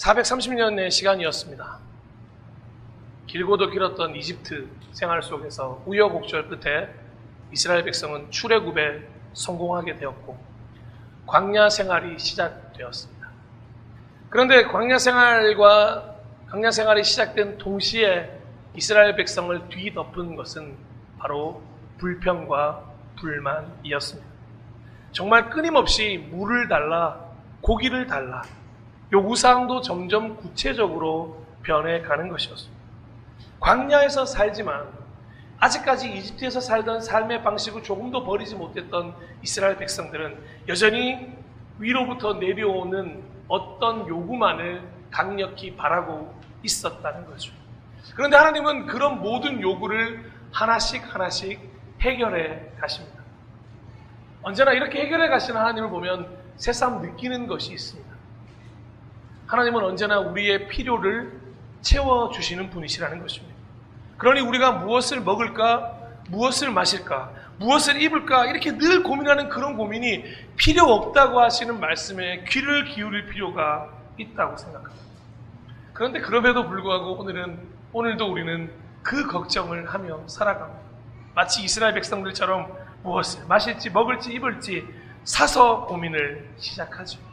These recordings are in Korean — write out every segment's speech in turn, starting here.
430년의 시간이었습니다. 길고도 길었던 이집트 생활 속에서 우여곡절 끝에 이스라엘 백성은 출애굽에 성공하게 되었고 광야 생활이 시작되었습니다. 그런데 광야 생활과 광야 생활이 시작된 동시에 이스라엘 백성을 뒤덮은 것은 바로 불평과 불만이었습니다. 정말 끊임없이 물을 달라 고기를 달라 요구사항도 점점 구체적으로 변해가는 것이었습니다. 광야에서 살지만 아직까지 이집트에서 살던 삶의 방식을 조금도 버리지 못했던 이스라엘 백성들은 여전히 위로부터 내려오는 어떤 요구만을 강력히 바라고 있었다는 거죠. 그런데 하나님은 그런 모든 요구를 하나씩 하나씩 해결해 가십니다. 언제나 이렇게 해결해 가시는 하나님을 보면 새삼 느끼는 것이 있습니다. 하나님은 언제나 우리의 필요를 채워주시는 분이시라는 것입니다. 그러니 우리가 무엇을 먹을까, 무엇을 마실까, 무엇을 입을까, 이렇게 늘 고민하는 그런 고민이 필요 없다고 하시는 말씀에 귀를 기울일 필요가 있다고 생각합니다. 그런데 그럼에도 불구하고 오늘은, 오늘도 우리는 그 걱정을 하며 살아갑니다. 마치 이스라엘 백성들처럼 무엇을 마실지, 먹을지, 입을지 사서 고민을 시작하죠.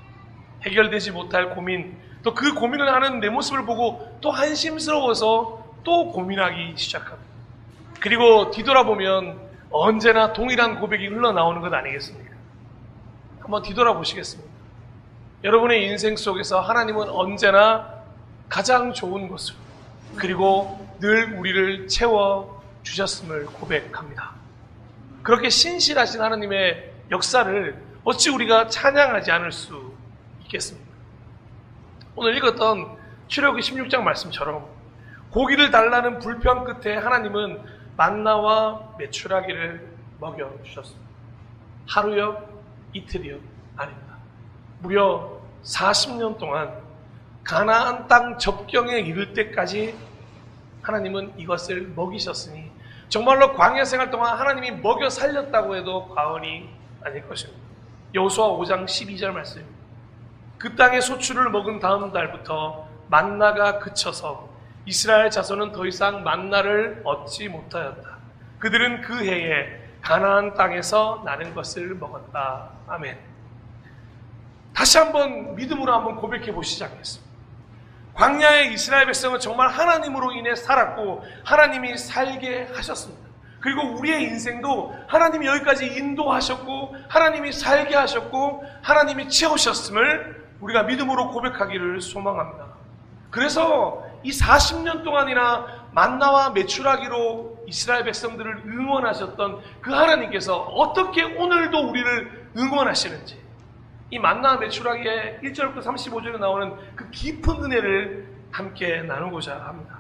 해결되지 못할 고민, 또 그 고민을 하는 내 모습을 보고 또 한심스러워서 또 고민하기 시작합니다. 그리고 뒤돌아보면 언제나 동일한 고백이 흘러나오는 것 아니겠습니까? 한번 뒤돌아보시겠습니다. 여러분의 인생 속에서 하나님은 언제나 가장 좋은 것을 그리고 늘 우리를 채워 주셨음을 고백합니다. 그렇게 신실하신 하나님의 역사를 어찌 우리가 찬양하지 않을 수 있겠습니까? 오늘 읽었던 출애굽기 16장 말씀처럼 고기를 달라는 불평 끝에 하나님은 만나와 메추라기를 먹여 주셨습니다. 하루요, 이틀이요, 아닙니다. 무려 40년 동안 가나안 땅 접경에 이를 때까지 하나님은 이것을 먹이셨으니 정말로 광야 생활 동안 하나님이 먹여 살렸다고 해도 과언이 아닐 것입니다. 여호수아 5장 12절 말씀입니다. 그 땅의 소출을 먹은 다음 달부터 만나가 그쳐서 이스라엘 자손은 더 이상 만나를 얻지 못하였다. 그들은 그 해에 가나안 땅에서 나는 것을 먹었다. 아멘. 다시 한번 믿음으로 한번 고백해 보시지 않겠습니까? 광야의 이스라엘 백성은 정말 하나님으로 인해 살았고 하나님이 살게 하셨습니다. 그리고 우리의 인생도 하나님이 여기까지 인도하셨고 하나님이 살게 하셨고 하나님이 채우셨음을 우리가 믿음으로 고백하기를 소망합니다. 그래서 이 40년 동안이나 만나와 메추라기로 이스라엘 백성들을 응원하셨던 그 하나님께서 어떻게 오늘도 우리를 응원하시는지 이 만나와 메추라기의 1절부터 35절에 나오는 그 깊은 은혜를 함께 나누고자 합니다.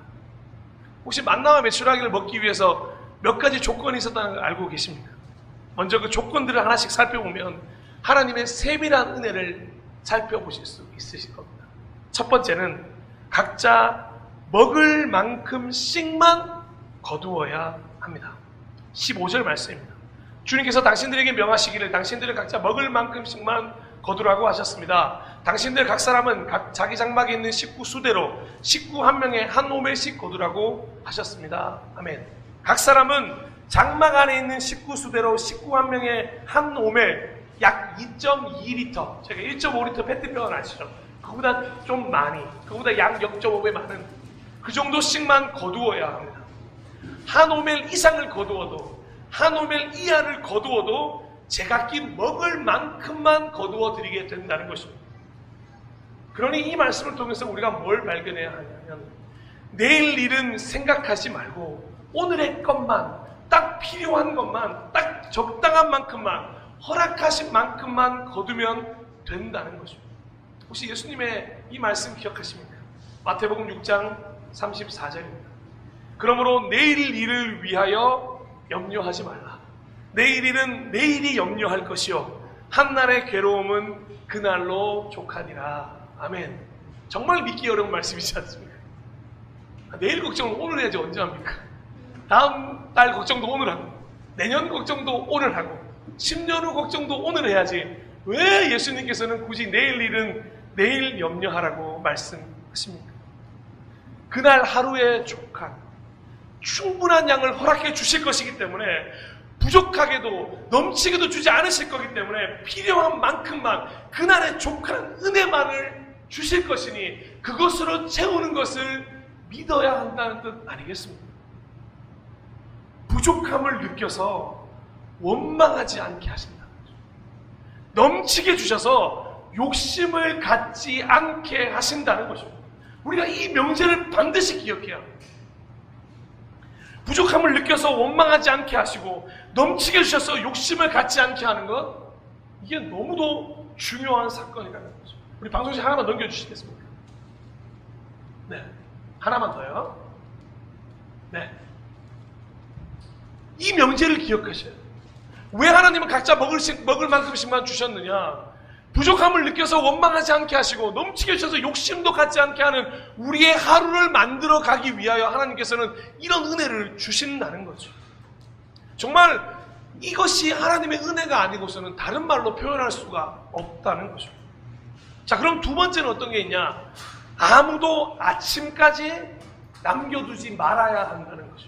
혹시 만나와 메추라기를 먹기 위해서 몇 가지 조건이 있었다는 걸 알고 계십니까? 먼저 그 조건들을 하나씩 살펴보면 하나님의 세밀한 은혜를 살펴보실 수 있으실 겁니다. 첫 번째는 각자 먹을 만큼씩만 거두어야 합니다. 15절 말씀입니다. 주님께서 당신들에게 명하시기를 당신들을 각자 먹을 만큼씩만 거두라고 하셨습니다. 당신들 각 사람은 각 자기 장막에 있는 식구 수대로 식구 한 명에 한 오멜씩 거두라고 하셨습니다. 아멘. 각 사람은 장막 안에 있는 식구 수대로 식구 한 명에 한 오멜 약 2.2리터, 제가 1.5리터 페트병은 아시죠? 그보다 좀 많이, 그보다 약 0.5배 많은 그 정도씩만 거두어야 합니다. 한 오멜 이상을 거두어도, 한 오멜 이하를 거두어도 제각기 먹을 만큼만 거두어 드리게 된다는 것입니다. 그러니 이 말씀을 통해서 우리가 뭘 발견해야 하냐면, 내일 일은 생각하지 말고, 오늘의 것만, 딱 필요한 것만, 딱 적당한 만큼만, 허락하신 만큼만 거두면 된다는 것입니다. 혹시 예수님의 이 말씀 기억하십니까? 마태복음 6장 34절입니다. 그러므로 내일 일을 위하여 염려하지 말라. 내일 일은 내일이 염려할 것이요. 한날의 괴로움은 그날로 족하니라. 아멘. 정말 믿기 어려운 말씀이지 않습니까? 아, 내일 걱정은 오늘 해야지 언제 합니까? 다음 달 걱정도 오늘 하고, 내년 걱정도 오늘 하고, 10년 후 걱정도 오늘 해야지. 왜 예수님께서는 굳이 내일 일은 내일 염려하라고 아십니까? 그날 하루에 족한 충분한 양을 허락해 주실 것이기 때문에 부족하게도 넘치게도 주지 않으실 거기 때문에 필요한 만큼만 그날의 족한 은혜만을 주실 것이니 그것으로 채우는 것을 믿어야 한다는 뜻 아니겠습니까? 부족함을 느껴서 원망하지 않게 하신다는 거죠. 넘치게 주셔서 욕심을 갖지 않게 하신다는 것입니다. 우리가 이 명제를 반드시 기억해야 합니다. 부족함을 느껴서 원망하지 않게 하시고 넘치게 주셔서 욕심을 갖지 않게 하는 것 이게 너무도 중요한 사건이라는 거죠. 우리 방송실 하나만 넘겨주시겠습니까? 네, 하나만 더요. 네, 이 명제를 기억하셔야 돼요. 왜 하나님은 각자 먹을, 식- 먹을 만큼씩만 주셨느냐? 부족함을 느껴서 원망하지 않게 하시고 넘치게 주셔서 욕심도 갖지 않게 하는 우리의 하루를 만들어 가기 위하여 하나님께서는 이런 은혜를 주신다는 거죠. 정말 이것이 하나님의 은혜가 아니고서는 다른 말로 표현할 수가 없다는 거죠. 자, 그럼 두 번째는 어떤 게 있냐? 아무도 아침까지 남겨두지 말아야 한다는 거죠.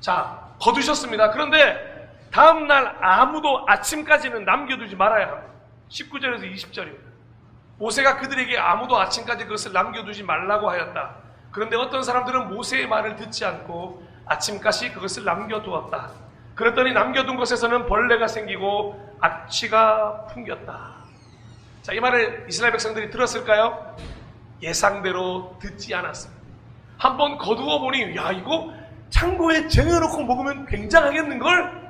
자, 거두셨습니다. 그런데 다음 날 아무도 아침까지는 남겨두지 말아야 합니다. 19절에서 20절입니다. 모세가 그들에게 아무도 아침까지 그것을 남겨두지 말라고 하였다. 그런데 어떤 사람들은 모세의 말을 듣지 않고 아침까지 그것을 남겨두었다. 그랬더니 남겨둔 것에서는 벌레가 생기고 악취가 풍겼다. 자, 이 말을 이스라엘 백성들이 들었을까요? 예상대로 듣지 않았습니다. 한번 거두어 보니, 야, 이거 창고에 쟁여놓고 먹으면 굉장하겠는걸?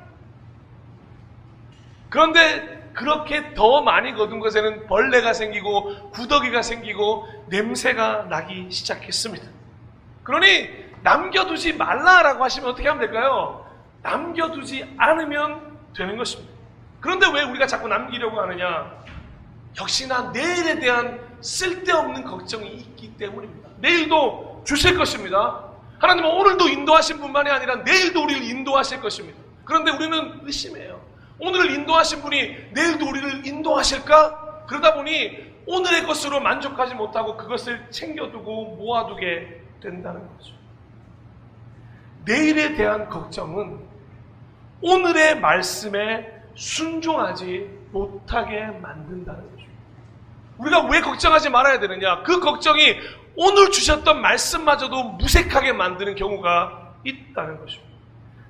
그런데 그렇게 더 많이 거둔 것에는 벌레가 생기고 구더기가 생기고 냄새가 나기 시작했습니다. 그러니 남겨두지 말라라고 하시면 어떻게 하면 될까요? 남겨두지 않으면 되는 것입니다. 그런데 왜 우리가 자꾸 남기려고 하느냐? 역시나 내일에 대한 쓸데없는 걱정이 있기 때문입니다. 내일도 주실 것입니다. 하나님은 오늘도 인도하신 분만이 아니라 내일도 우리를 인도하실 것입니다. 그런데 우리는 의심해요. 오늘을 인도하신 분이 내일도 우리를 인도하실까? 그러다 보니 오늘의 것으로 만족하지 못하고 그것을 챙겨두고 모아두게 된다는 거죠. 내일에 대한 걱정은 오늘의 말씀에 순종하지 못하게 만든다는 거죠. 우리가 왜 걱정하지 말아야 되느냐? 그 걱정이 오늘 주셨던 말씀마저도 무색하게 만드는 경우가 있다는 것입니다.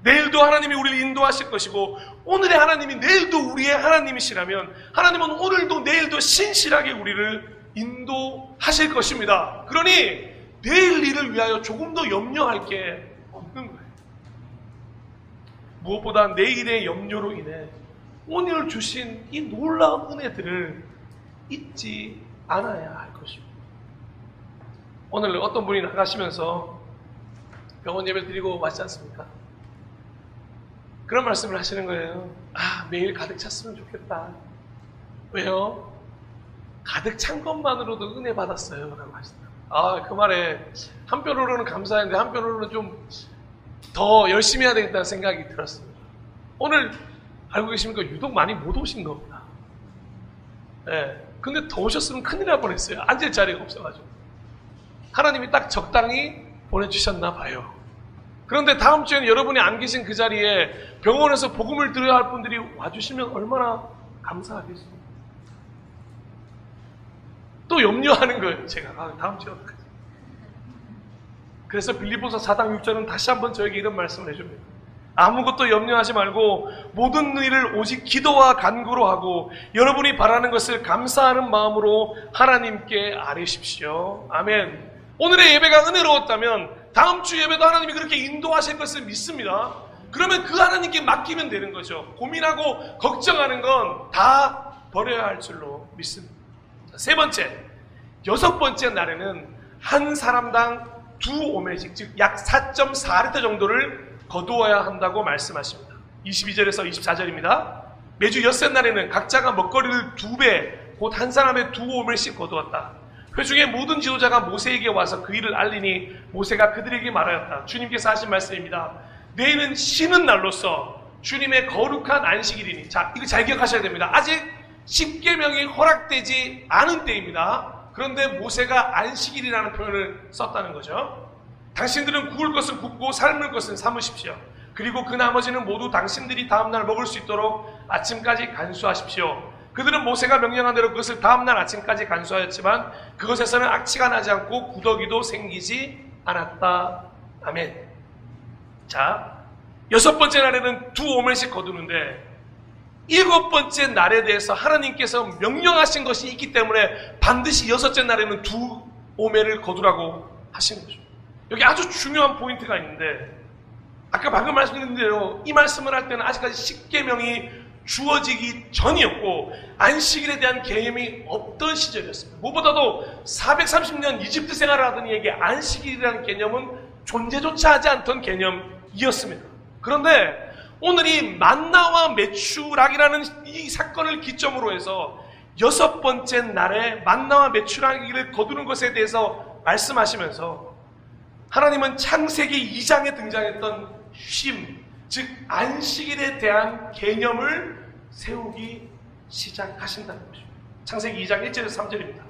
내일도 하나님이 우리를 인도하실 것이고 오늘의 하나님이 내일도 우리의 하나님이시라면 하나님은 오늘도 내일도 신실하게 우리를 인도하실 것입니다. 그러니 내일 일을 위하여 조금 더 염려할 게 없는 거예요. 무엇보다 내일의 염려로 인해 오늘 주신 이 놀라운 은혜들을 잊지 않아야 할 것입니다. 오늘 어떤 분이 나가시면서 병원 예배를 드리고 왔지 않습니까? 그런 말씀을 하시는 거예요. 아, 매일 가득 찼으면 좋겠다. 왜요? 가득 찬 것만으로도 은혜 받았어요. 라고 하시더라고요. 아, 그 말에 한편으로는 감사했는데 한편으로는 좀 더 열심히 해야 되겠다는 생각이 들었습니다. 오늘 알고 계십니까? 유독 많이 못 오신 겁니다. 예. 근데 더 오셨으면 큰일 날 뻔했어요. 앉을 자리가 없어가지고. 하나님이 딱 적당히 보내주셨나 봐요. 그런데 다음 주에는 여러분이 안 계신 그 자리에 병원에서 복음을 들어야 할 분들이 와주시면 얼마나 감사하겠습니까? 또 염려하는 거예요, 제가. 아, 다음 주에 어떡하지? 그래서 빌리보서 4당 6절은 다시 한번 저에게 이런 말씀을 해줍니다. 아무것도 염려하지 말고 모든 일을 오직 기도와 간구로 하고 여러분이 바라는 것을 감사하는 마음으로 하나님께 아뢰십시오. 아멘. 오늘의 예배가 은혜로웠다면 다음 주 예배도 하나님이 그렇게 인도하실 것을 믿습니다. 그러면 그 하나님께 맡기면 되는 거죠. 고민하고 걱정하는 건 다 버려야 할 줄로 믿습니다. 자, 세 번째, 여섯 번째 날에는 한 사람당 두 오메직, 즉 약 4.4리터 정도를 거두어야 한다고 말씀하십니다. 22절에서 24절입니다. 매주 엿새 날에는 각자가 먹거리를 두 배, 곧 한 사람의 두 오멜씩 거두었다. 회중의 모든 지도자가 모세에게 와서 그 일을 알리니 모세가 그들에게 말하였다. 주님께서 하신 말씀입니다. 내일은 쉬는 날로서 주님의 거룩한 안식일이니. 자, 이거 잘 기억하셔야 됩니다. 아직 십계명이 허락되지 않은 때입니다. 그런데 모세가 안식일이라는 표현을 썼다는 거죠. 당신들은 구울 것은 굽고 삶을 것은 삼으십시오. 그리고 그 나머지는 모두 당신들이 다음날 먹을 수 있도록 아침까지 간수하십시오. 그들은 모세가 명령한 대로 그것을 다음날 아침까지 간수하였지만 그것에서는 악취가 나지 않고 구더기도 생기지 않았다. 아멘. 자, 여섯 번째 날에는 두 오멜씩 거두는데 일곱 번째 날에 대해서 하나님께서 명령하신 것이 있기 때문에 반드시 여섯째 날에는 두 오멜을 거두라고 하시는 거죠. 여기 아주 중요한 포인트가 있는데 아까 방금 말씀드린 대로 이 말씀을 할 때는 아직까지 십계명이 주어지기 전이었고 안식일에 대한 개념이 없던 시절이었습니다. 무엇보다도 430년 이집트 생활을 하던 이에게 안식일이라는 개념은 존재조차 하지 않던 개념이었습니다. 그런데 오늘 이 만나와 메추락이라는 이 사건을 기점으로 해서 여섯 번째 날에 만나와 메추라기를 거두는 것에 대해서 말씀하시면서 하나님은 창세기 2장에 등장했던 쉼, 즉 안식일에 대한 개념을 세우기 시작하신다는 것입니다. 창세기 2장 1절에서 3절입니다.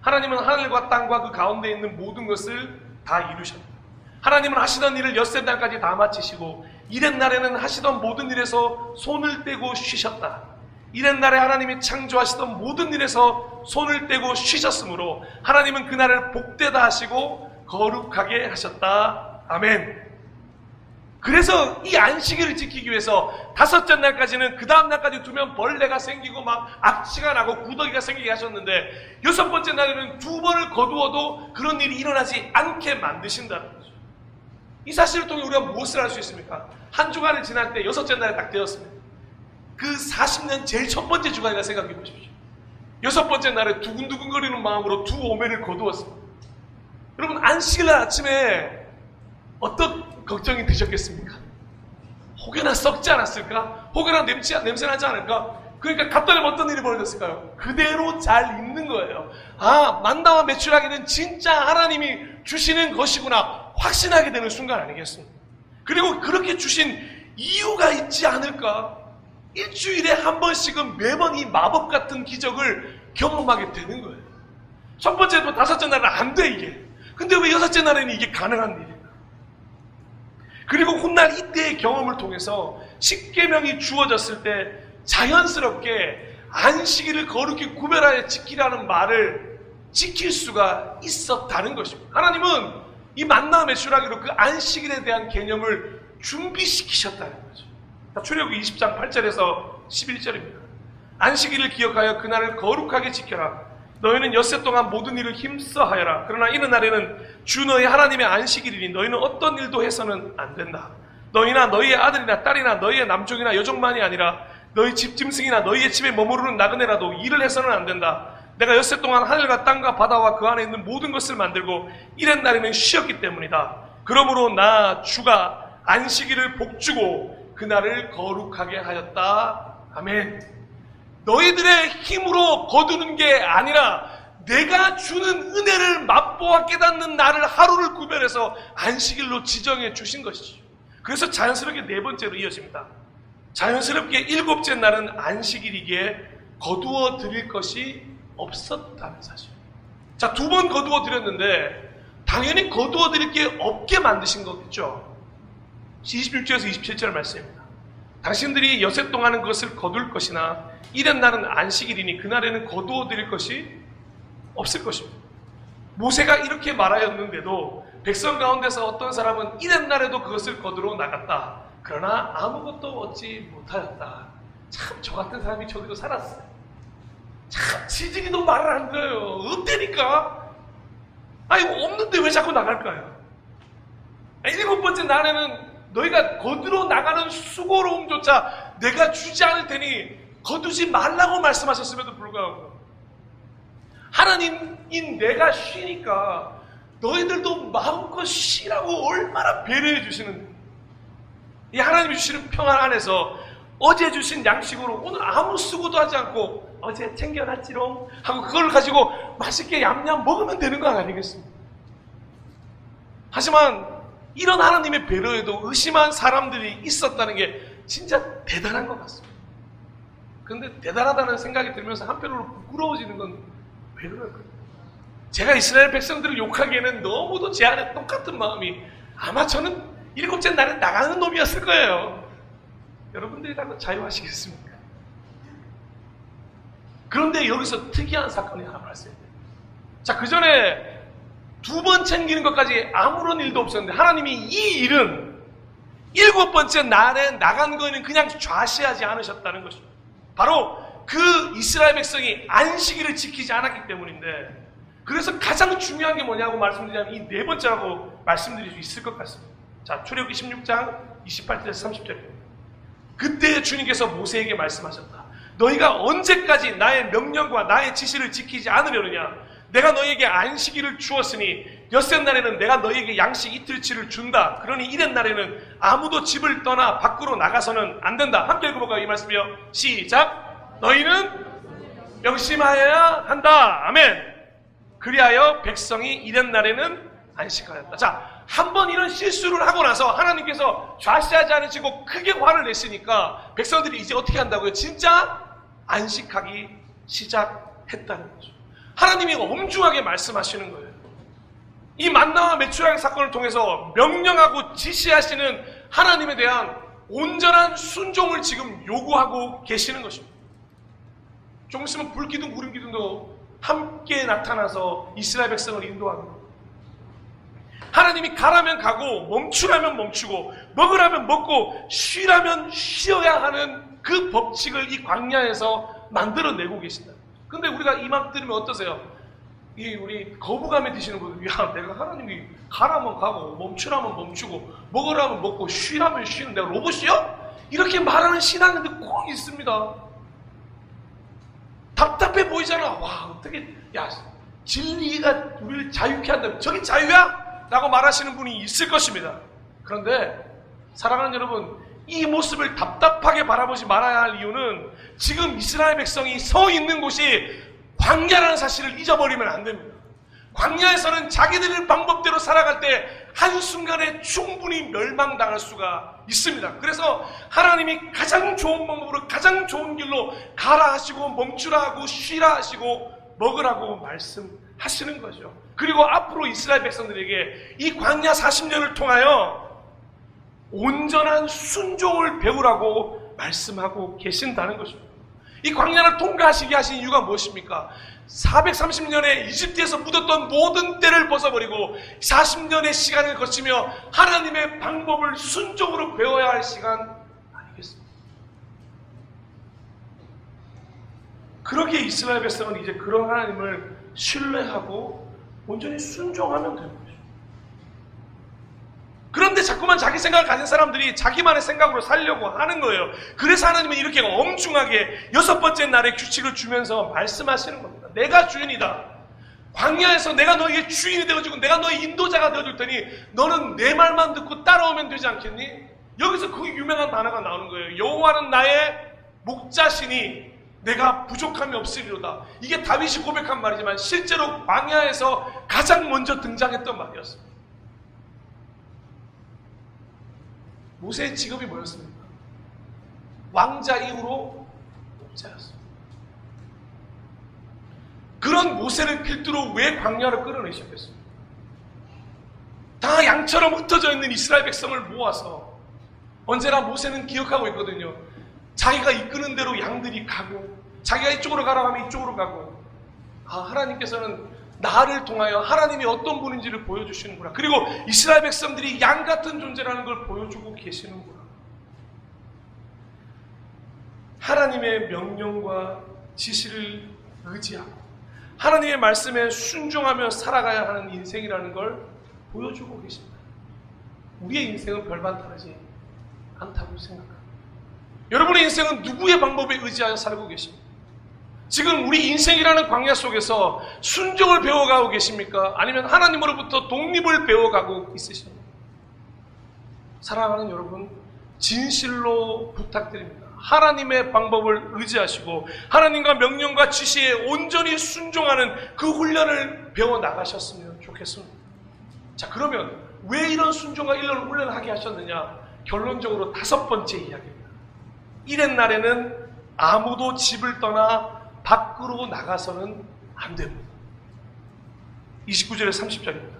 하나님은 하늘과 땅과 그 가운데 있는 모든 것을 다 이루셨다. 하나님은 하시던 일을 엿새 날까지 다 마치시고 이랜 날에는 하시던 모든 일에서 손을 떼고 쉬셨다. 이랜 날에 하나님이 창조하시던 모든 일에서 손을 떼고 쉬셨으므로 하나님은 그날을 복되다 하시고 거룩하게 하셨다. 아멘. 그래서 이 안식일을 지키기 위해서 다섯째 날까지는 그 다음 날까지 두면 벌레가 생기고 막 악취가 나고 구더기가 생기게 하셨는데 여섯 번째 날에는 두 번을 거두어도 그런 일이 일어나지 않게 만드신다는 거죠. 이 사실을 통해 우리가 무엇을 할수 있습니까? 한 주간을 지날 때 여섯째 날에 딱 되었습니다. 그 40년 제일 첫 번째 주간이라 생각해 보십시오. 여섯 번째 날에 두근두근거리는 마음으로 두 오매를 거두었습니다. 여러분 안식일 날 아침에 어떤 걱정이 드셨겠습니까? 혹여나 썩지 않았을까? 혹여나 냄새, 냄새 나지 않을까? 그러니까 갔더니 어떤 일이 벌어졌을까요? 그대로 잘 있는 거예요. 아, 만나와 매출하기는 진짜 하나님이 주시는 것이구나 확신하게 되는 순간 아니겠습니까? 그리고 그렇게 주신 이유가 있지 않을까? 일주일에 한 번씩은 매번 이 마법 같은 기적을 경험하게 되는 거예요. 첫 번째도 다섯째 날은 안 돼, 이게. 근데 왜 여섯째 날에는 이게 가능한 일일까? 그리고 훗날 이때의 경험을 통해서 십계명이 주어졌을 때 자연스럽게 안식일을 거룩히 구별하여 지키라는 말을 지킬 수가 있었다는 것입니다. 하나님은 이 만나 매출하기로 그 안식일에 대한 개념을 준비시키셨다는 거죠. 출애굽 20장 8절에서 11절입니다. 안식일을 기억하여 그날을 거룩하게 지켜라. 너희는 엿새 동안 모든 일을 힘써 하여라. 그러나 이는 날에는 주 너희 하나님의 안식일이니 너희는 어떤 일도 해서는 안 된다. 너희나 너희의 아들이나 딸이나 너희의 남종이나 여종만이 아니라 너희 집 짐승이나 너희의 집에 머무르는 나그네라도 일을 해서는 안 된다. 내가 엿새 동안 하늘과 땅과 바다와 그 안에 있는 모든 것을 만들고 이랜 날에는 쉬었기 때문이다. 그러므로 나 주가 안식일을 복주고 그날을 거룩하게 하였다. 아멘. 너희들의 힘으로 거두는 게 아니라 내가 주는 은혜를 맛보아 깨닫는 나를 하루를 구별해서 안식일로 지정해 주신 것이죠. 그래서 자연스럽게 네 번째로 이어집니다. 자연스럽게 일곱째 날은 안식일이기에 거두어 드릴 것이 없었다는 사실. 자, 두 번 거두어 드렸는데 당연히 거두어 드릴 게 없게 만드신 거겠죠. 26절에서 27절 말씀입니다. 당신들이 여세 동안은 그것을 거둘 것이나 이런 날은 안식일이니 그날에는 거두어 드릴 것이 없을 것입니다. 모세가 이렇게 말하였는데도 백성 가운데서 어떤 사람은 이런 날에도 그것을 거두러 나갔다. 그러나 아무것도 얻지 못하였다. 참 저 같은 사람이 저기도 살았어요. 참 지질이도 말을 한 거예요. 없대니까. 아니 없는데 왜 자꾸 나갈까요? 일곱 번째 날에는 너희가 거두러 나가는 수고로움조차 내가 주지 않을 테니 거두지 말라고 말씀하셨음에도 불구하고 하나님인 내가 쉬니까 너희들도 마음껏 쉬라고 얼마나 배려해 주시는 이 하나님이 주시는 평안 안에서 어제 주신 양식으로 오늘 아무 수고도 하지 않고 어제 챙겨놨지롱 하고 그걸 가지고 맛있게 얌얌 먹으면 되는 거 아니겠습니까? 하지만 이런 하나님의 배려에도 의심한 사람들이 있었다는 게 진짜 대단한 것 같습니다. 근데 대단하다는 생각이 들면서 한편으로 부끄러워지는 건 왜 그럴까요? 제가 이스라엘 백성들을 욕하기에는 너무도 제 안에 똑같은 마음이 아마 저는 일곱째 날에 나가는 놈이었을 거예요. 여러분들이라도 자유하시겠습니까? 그런데 여기서 특이한 사건이 하나 발생돼요. 자, 그 전에 두 번 챙기는 것까지 아무런 일도 없었는데 하나님이 이 일은 일곱 번째 날에 나간 거는 그냥 좌시하지 않으셨다는 것입니다. 바로 그 이스라엘 백성이 안식일을 지키지 않았기 때문인데 그래서 가장 중요한 게 뭐냐고 말씀드리자면 이 네 번째라고 말씀드릴 수 있을 것 같습니다. 자, 출애굽기 16장 28절에서 30절입니다. 그때 주님께서 모세에게 말씀하셨다. 너희가 언제까지 나의 명령과 나의 지시를 지키지 않으려느냐? 내가 너희에게 안식일을 주었으니 엿새 날에는 내가 너희에게 양식 이틀치를 준다. 그러니 이른 날에는 아무도 집을 떠나 밖으로 나가서는 안 된다. 함께 읽어볼까요? 이 말씀이요. 시작. 너희는 명심하여야 한다. 아멘. 그리하여 백성이 이른 날에는 안식하였다. 자, 한 번 이런 실수를 하고 나서 하나님께서 좌시하지 않으시고 크게 화를 냈으니까 백성들이 이제 어떻게 한다고요? 진짜 안식하기 시작했다는 거죠. 하나님이 엄중하게 말씀하시는 거예요. 이 만나와 메추라기 사건을 통해서 명령하고 지시하시는 하나님에 대한 온전한 순종을 지금 요구하고 계시는 것입니다. 좀 있으면 불기둥, 구름기둥도 함께 나타나서 이스라엘 백성을 인도하는 겁니다. 하나님이 가라면 가고 멈추라면 멈추고 먹으라면 먹고 쉬라면 쉬어야 하는 그 법칙을 이 광야에서 만들어내고 계신다. 근데 우리가 이말 들으면 어떠세요? 이 우리 거부감에 드시는 분들, 야, 내가 하나님이 가라면 가고 멈추라면 멈추고 먹으라면 먹고 쉬라면 쉬는 내가 로봇이요? 이렇게 말하는 신앙인들 꼭 있습니다. 답답해 보이잖아. 와, 어떻게, 야, 진리가 우리를 자유케 한다면 저게 자유야? 라고 말하시는 분이 있을 것입니다. 그런데, 사랑하는 여러분, 이 모습을 답답하게 바라보지 말아야 할 이유는 지금 이스라엘 백성이 서 있는 곳이 광야라는 사실을 잊어버리면 안 됩니다. 광야에서는 자기들 방법대로 살아갈 때 한순간에 충분히 멸망당할 수가 있습니다. 그래서 하나님이 가장 좋은 방법으로 가장 좋은 길로 가라 하시고 멈추라 하고 쉬라 하시고 먹으라고 말씀하시는 거죠. 그리고 앞으로 이스라엘 백성들에게 이 광야 40년을 통하여 온전한 순종을 배우라고 말씀하고 계신다는 것입니다. 이 광야를 통과하시게 하신 이유가 무엇입니까? 430년에 이집트에서 묻었던 모든 때를 벗어버리고 40년의 시간을 거치며 하나님의 방법을 순종으로 배워야 할 시간 아니겠습니까? 그러기에 이스라엘 백성은 이제 그런 하나님을 신뢰하고 온전히 순종하면 거죠. 그런데 자꾸만 자기 생각을 가진 사람들이 자기만의 생각으로 살려고 하는 거예요. 그래서 하나님은 이렇게 엄중하게 여섯 번째 날에 규칙을 주면서 말씀하시는 겁니다. 내가 주인이다. 광야에서 내가 너희의 주인이 되어주고 내가 너희 인도자가 되어줄 테니 너는 내 말만 듣고 따라오면 되지 않겠니? 여기서 그 유명한 단어가 나오는 거예요. 여호와는 나의 목자시니 내가 부족함이 없으리로다. 이게 다윗이 고백한 말이지만 실제로 광야에서 가장 먼저 등장했던 말이었습니다. 모세의 직업이 뭐였습니까? 왕자 이후로 목자였습니다. 그런 모세를 필두로 왜 광야를 끌어내셨겠습니까? 다 양처럼 흩어져 있는 이스라엘 백성을 모아서 언제나 모세는 기억하고 있거든요. 자기가 이끄는 대로 양들이 가고 자기가 이쪽으로 가라고 하면 이쪽으로 가고 아 하나님께서는 나를 통하여 하나님이 어떤 분인지를 보여주시는구나. 그리고 이스라엘 백성들이 양 같은 존재라는 걸 보여주고 계시는구나. 하나님의 명령과 지시를 의지하고 하나님의 말씀에 순종하며 살아가야 하는 인생이라는 걸 보여주고 계십니다. 우리의 인생은 별반 다르지 않다고 생각합니다. 여러분의 인생은 누구의 방법에 의지하여 살고 계십니까? 지금 우리 인생이라는 광야 속에서 순종을 배워가고 계십니까? 아니면 하나님으로부터 독립을 배워가고 있으십니까? 사랑하는 여러분, 진실로 부탁드립니다. 하나님의 방법을 의지하시고 하나님과 명령과 지시에 온전히 순종하는 그 훈련을 배워 나가셨으면 좋겠습니다. 자, 그러면 왜 이런 순종과 이런 훈련을 하게 하셨느냐? 결론적으로 다섯 번째 이야기입니다. 이런 날에는 아무도 집을 떠나 밖으로 나가서는 안 됩니다. 29절에 30절입니다.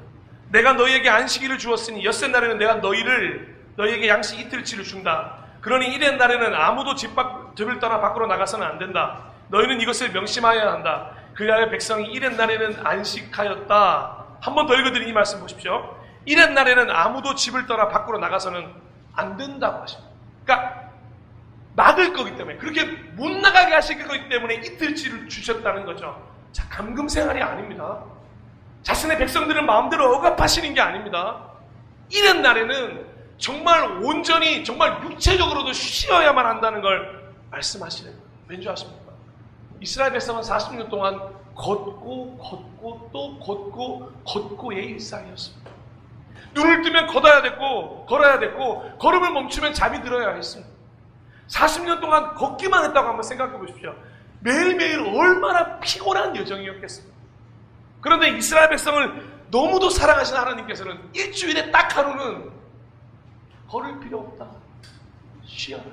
내가 너희에게 안식일을 주었으니 엿새 날에는 내가 너희를 너희에게 양식 이틀치를 준다. 그러니 이랜 날에는 아무도 집 밖, 집을 떠나 밖으로 나가서는 안 된다. 너희는 이것을 명심하여야 한다. 그리하여 백성이 이랜 날에는 안식하였다. 한 번 더 읽어드린 이 말씀 보십시오. 이랜 날에는 아무도 집을 떠나 밖으로 나가서는 안 된다고 하십니다. 그러니까 막을 거기 때문에 그렇게 못 나가게 하실 거기 때문에 이틀치를 주셨다는 거죠. 자, 감금 생활이 아닙니다. 자신의 백성들을 마음대로 억압하시는 게 아닙니다. 이런 날에는 정말 온전히 정말 육체적으로도 쉬어야만 한다는 걸 말씀하시는 거예요. 왠지 아십니까? 이스라엘 백성은 40년 동안 걷고 걷고 또 걷고 걷고의 일상이었습니다. 눈을 뜨면 걷어야 됐고 걸어야 됐고 걸음을 멈추면 잠이 들어야 했습니다. 40년 동안 걷기만 했다고 한번 생각해 보십시오. 매일매일 얼마나 피곤한 여정이었겠습니까? 그런데 이스라엘 백성을 너무도 사랑하시는 하나님께서는 일주일에 딱 하루는 걸을 필요 없다. 쉬어라.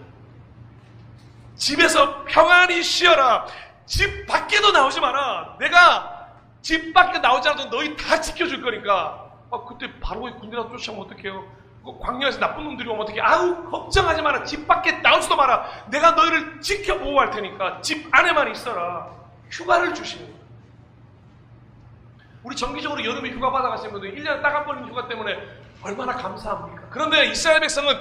집에서 평안히 쉬어라. 집 밖에도 나오지 마라. 내가 집 밖에 나오지 않아도 너희 다 지켜줄 거니까. 아, 그때 바로 군대나 쫓아오면 어떡해요? 그 광야에서 나쁜 놈들이 오면 어떡해? 아우, 걱정하지 마라. 집 밖에 나오지도 마라. 내가 너희를 지켜 보호할 테니까 집 안에만 있어라. 휴가를 주시는. 우리 정기적으로 여름에 휴가 받아가시는 분들 1년에 딱 한 번인 휴가 때문에 얼마나 감사합니까? 그런데 이스라엘 백성은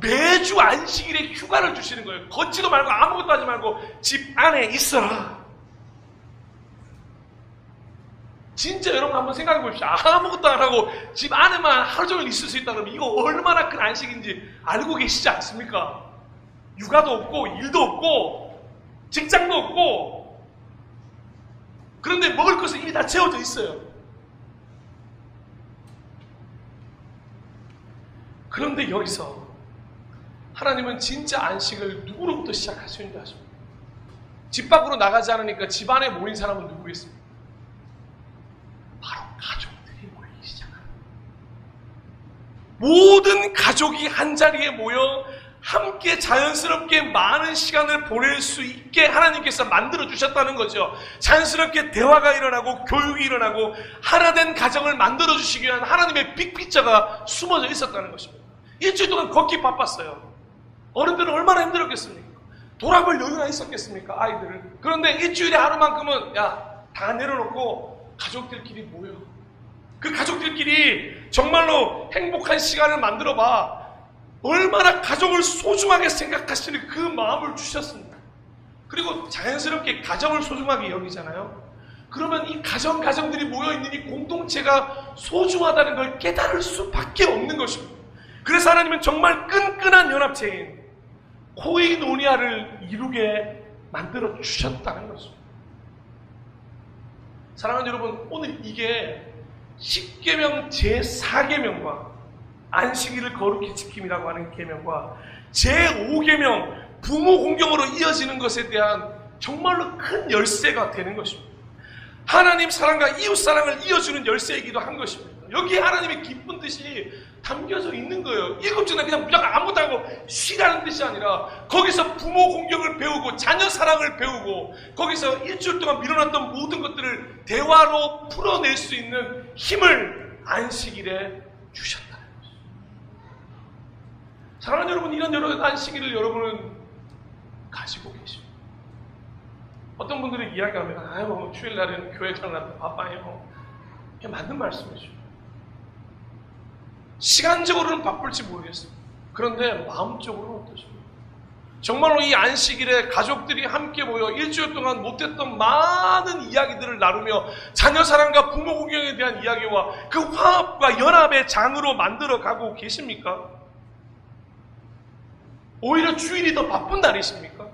매주 안식일에 휴가를 주시는 거예요. 걷지도 말고 아무것도 하지 말고 집 안에 있어라. 진짜 여러분 한번 생각해 보십시오. 아무것도 안 하고 집 안에만 하루 종일 있을 수 있다 그러면 이거 얼마나 큰 안식인지 알고 계시지 않습니까? 육아도 없고 일도 없고 직장도 없고 그런데 먹을 것은 이미 다 채워져 있어요. 그런데 여기서 하나님은 진짜 안식을 누구로부터 시작하시는지 아십니까? 집 밖으로 나가지 않으니까 집 안에 모인 사람은 누구겠습니까? 바로 가족들이 모이기 시작합니다. 모든 가족이 한 자리에 모여 함께 자연스럽게 많은 시간을 보낼 수 있게 하나님께서 만들어 주셨다는 거죠. 자연스럽게 대화가 일어나고 교육이 일어나고 하나된 가정을 만들어 주시기 위한 하나님의 빅피처가 숨어져 있었다는 것입니다. 일주일 동안 걷기 바빴어요. 어른들은 얼마나 힘들었겠습니까? 돌아볼 여유가 있었겠습니까? 아이들을. 그런데 일주일에 하루만큼은 야 다 내려놓고 가족들끼리 모여. 그 가족들끼리 정말로 행복한 시간을 만들어 봐. 얼마나 가족을 소중하게 생각하시는 그 마음을 주셨습니다. 그리고 자연스럽게 가정을 소중하게 여기잖아요. 그러면 이 가정 가정들이 모여 있는 이 공동체가 소중하다는 걸 깨달을 수밖에 없는 것입니다. 그래서 하나님은 정말 끈끈한 연합체인 코이노니아를 이루게 만들어 주셨다는 것입니다. 사랑하는 여러분, 오늘 이게 10계명 제4계명과 안식일을 거룩히 지킴이라고 하는 계명과 제5계명 부모 공경으로 이어지는 것에 대한 정말로 큰 열쇠가 되는 것입니다. 하나님 사랑과 이웃 사랑을 이어주는 열쇠이기도 한 것입니다. 여기 하나님의 기쁜 뜻이 담겨져 있는 거예요. 일곱 주나 그냥 무조건 아무것도 하고 쉬라는 뜻이 아니라 거기서 부모 공경을 배우고 자녀 사랑을 배우고 거기서 일주일 동안 밀어놨던 모든 것들을 대화로 풀어낼 수 있는 힘을 안식일에 주셨다는 거죠. 사랑하는 여러분, 이런 여러 안식일을 여러분은 가지고 계십니다. 어떤 분들은 이야기하면 아유 뭐 주일날에는 교회 가는데 바빠요. 이게 맞는 말씀이죠. 시간적으로는 바쁠지 모르겠어요. 그런데 마음적으로는 어떠십니까? 정말로 이 안식일에 가족들이 함께 모여 일주일 동안 못했던 많은 이야기들을 나누며 자녀 사랑과 부모 공경에 대한 이야기와 그 화합과 연합의 장으로 만들어 가고 계십니까? 오히려 주일이 더 바쁜 날이십니까?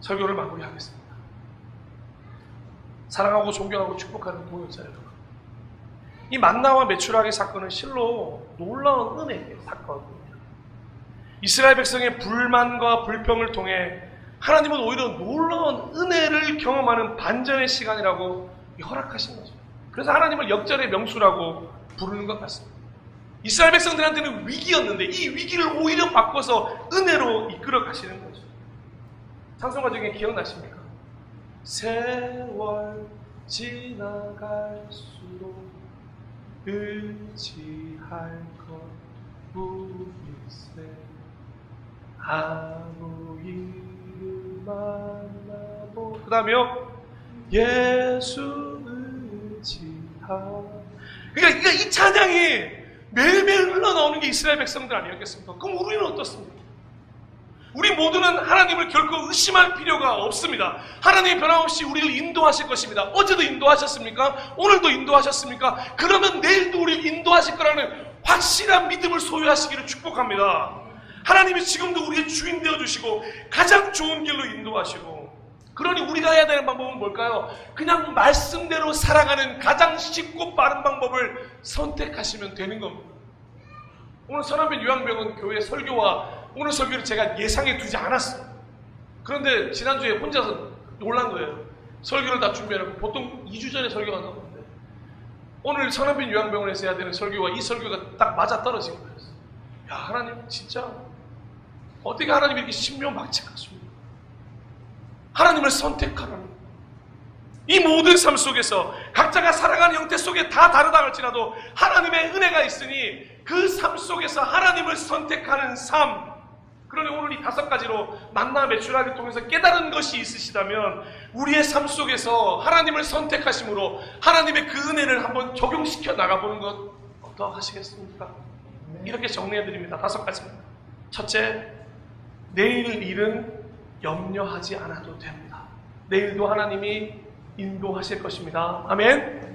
설교를 마무리하겠습니다. 사랑하고 존경하고 축복하는 동역자 여러분. 이 만나와 메추라기 사건은 실로 놀라운 은혜의 사건입니다. 이스라엘 백성의 불만과 불평을 통해 하나님은 오히려 놀라운 은혜를 경험하는 반전의 시간이라고 허락하신 거죠. 그래서 하나님을 역전의 명수라고 부르는 것 같습니다. 이스라엘 백성들한테는 위기였는데 이 위기를 오히려 바꿔서 은혜로 이끌어 가시는 거죠. 찬송가 중에 기억나십니까? 세월 지나갈수록 의지할 것 뿐일세 아무 이름 만나보 그 다음에요 예수 의지하 그러니까 그러니까 이 찬양이 매일매일 흘러나오는 게 이스라엘 백성들 아니었겠습니까? 그럼 우리는 어떻습니까? 우리 모두는 하나님을 결코 의심할 필요가 없습니다. 하나님이 변함없이 우리를 인도하실 것입니다. 어제도 인도하셨습니까? 오늘도 인도하셨습니까? 그러면 내일도 우리를 인도하실 거라는 확실한 믿음을 소유하시기를 축복합니다. 하나님이 지금도 우리의 주인 되어 주시고 가장 좋은 길로 인도하시고 그러니 우리가 해야 되는 방법은 뭘까요? 그냥 말씀대로 살아가는 가장 쉽고 빠른 방법을 선택하시면 되는 겁니다. 오늘 선한변 요양병원 교회 설교와 오늘 설교를 제가 예상해 두지 않았어요. 그런데 지난주에 혼자서 놀란 거예요. 설교를 다 준비해놓고 보통 2주 전에 설교가 나오는데 오늘 선한변 요양병원에서 해야 되는 설교와 이 설교가 딱 맞아 떨어진 거예요. 야 하나님 진짜 어떻게 하나님이 이렇게 신묘막측하십니까? 하나님을 선택하라는 이 모든 삶 속에서 각자가 살아가는 형태 속에 다 다르다 할지라도 하나님의 은혜가 있으니 그 삶 속에서 하나님을 선택하는 삶. 그러니 오늘 이 다섯 가지로 만나 매출하기 통해서 깨달은 것이 있으시다면 우리의 삶 속에서 하나님을 선택하심으로 하나님의 그 은혜를 한번 적용시켜 나가보는 것 어떠하시겠습니까? 이렇게 정리해 드립니다. 다섯 가지입니다. 첫째, 내일 일은 염려하지 않아도 됩니다. 내일도 하나님이 인도하실 것입니다. 아멘.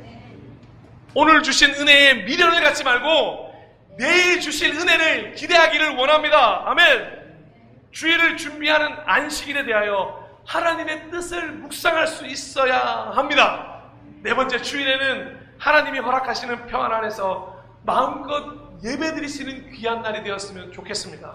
오늘 주신 은혜에 미련을 갖지 말고 내일 주실 은혜를 기대하기를 원합니다. 아멘. 주일을 준비하는 안식일에 대하여 하나님의 뜻을 묵상할 수 있어야 합니다. 네 번째 주일에는 하나님이 허락하시는 평안 안에서 마음껏 예배드리시는 귀한 날이 되었으면 좋겠습니다.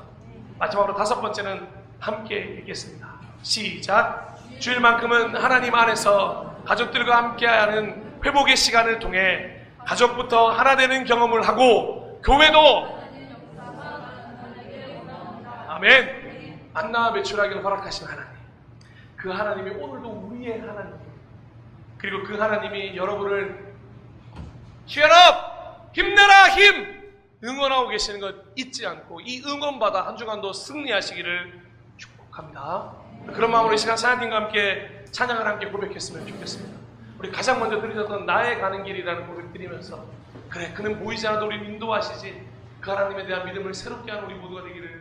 마지막으로 다섯 번째는 함께 얘기했습니다. 시작. 주일만큼은 하나님 안에서 가족들과 함께하는 회복의 시간을 통해 가족부터 하나 되는 경험을 하고 교회도 아멘. 만나와 매출하기를 허락하신 하나님. 그 하나님이 오늘도 우리의 하나님. 그리고 그 하나님이 여러분을 취연업 힘내라 힘 응원하고 계시는 것 잊지 않고 이 응원받아 한 주간도 승리하시기를 축복합니다. 그런 마음으로 이 시간 찬양팀과 함께 찬양을 함께 고백했으면 좋겠습니다. 우리 가장 먼저 드리셨던 나의 가는 길이라는 고백 드리면서 그래 그는 보이지 않아도 우리 인도하시지 그 하나님에 대한 믿음을 새롭게 하는 우리 모두가 되기를.